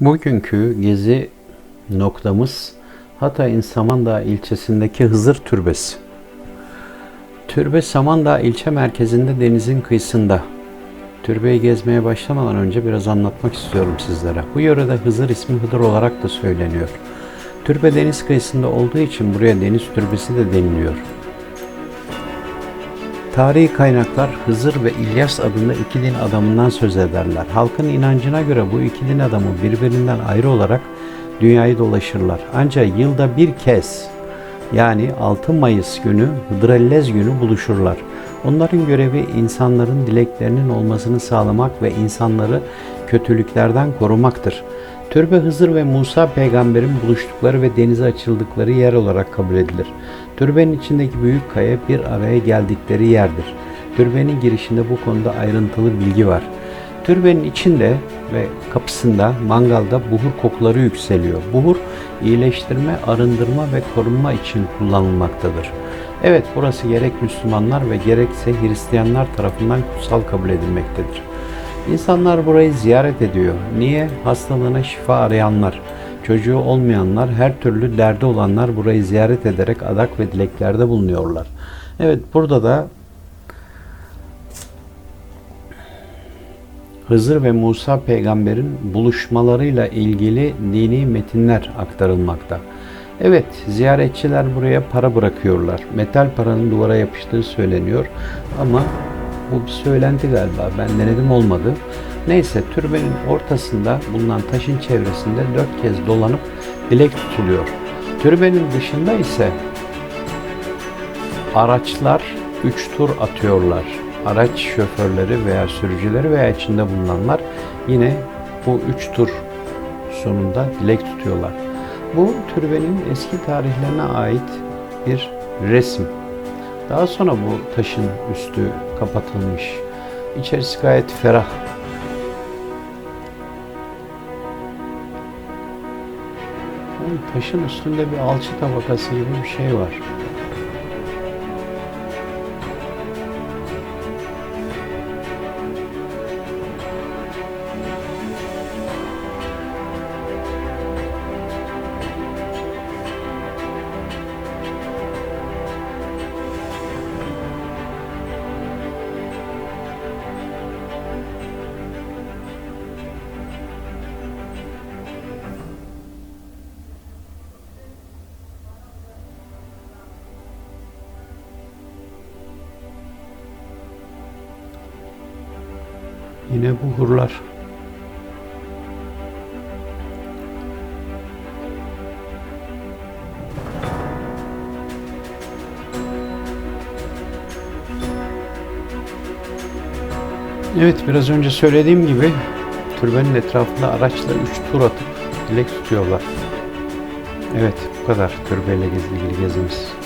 Bugünkü gezi noktamız Hatay'ın Samandağ ilçesindeki Hızır Türbesi. Türbe Samandağ ilçe merkezinde denizin kıyısında. Türbeyi gezmeye başlamadan önce biraz anlatmak istiyorum sizlere. Bu yörede Hızır ismi Hıdır olarak da söyleniyor. Türbe deniz kıyısında olduğu için buraya deniz türbesi de deniliyor. Tarihi kaynaklar Hızır ve İlyas adında iki din adamından söz ederler. Halkın inancına göre bu iki din adamı birbirinden ayrı olarak dünyayı dolaşırlar. Ancak yılda bir kez yani 6 Mayıs günü Hıdrellez günü buluşurlar. Onların görevi insanların dileklerinin olmasını sağlamak ve insanları kötülüklerden korumaktır. Türbe Hızır ve Musa peygamberin buluştukları ve denize açıldıkları yer olarak kabul edilir. Türbenin içindeki büyük kaya bir araya geldikleri yerdir. Türbenin girişinde bu konuda ayrıntılı bilgi var. Türbenin içinde ve kapısında mangalda buhur kokuları yükseliyor. Buhur iyileştirme, arındırma ve korunma için kullanılmaktadır. Evet burası gerek Müslümanlar ve gerekse Hristiyanlar tarafından kutsal kabul edilmektedir. İnsanlar burayı ziyaret ediyor. Niye? Hastalığına şifa arayanlar, çocuğu olmayanlar, her türlü derdi olanlar burayı ziyaret ederek adak ve dileklerde bulunuyorlar. Evet burada da Hızır ve Musa peygamberin buluşmalarıyla ilgili dini metinler aktarılmakta. Evet, ziyaretçiler buraya para bırakıyorlar. Metal paranın duvara yapıştığı söyleniyor ama bu bir söylenti galiba. Ben denedim olmadı. Neyse türbenin ortasında bulunan taşın çevresinde dört kez dolanıp dilek tutuluyor. Türbenin dışında ise araçlar üç tur atıyorlar. Araç şoförleri veya sürücüleri veya içinde bulunanlar yine bu üç tur sonunda dilek tutuyorlar. Bu türbenin eski tarihlerine ait bir resim. Daha sonra bu taşın üstü kapatılmış. İçerisi gayet ferah. Taşın üstünde bir alçı tabakası gibi bir şey var. Yine buhurlar. Evet biraz önce söylediğim gibi türbenin etrafında araçlar 3 tur atıp dilek tutuyorlar. Evet bu kadar türbeyle ilgili gezimiz.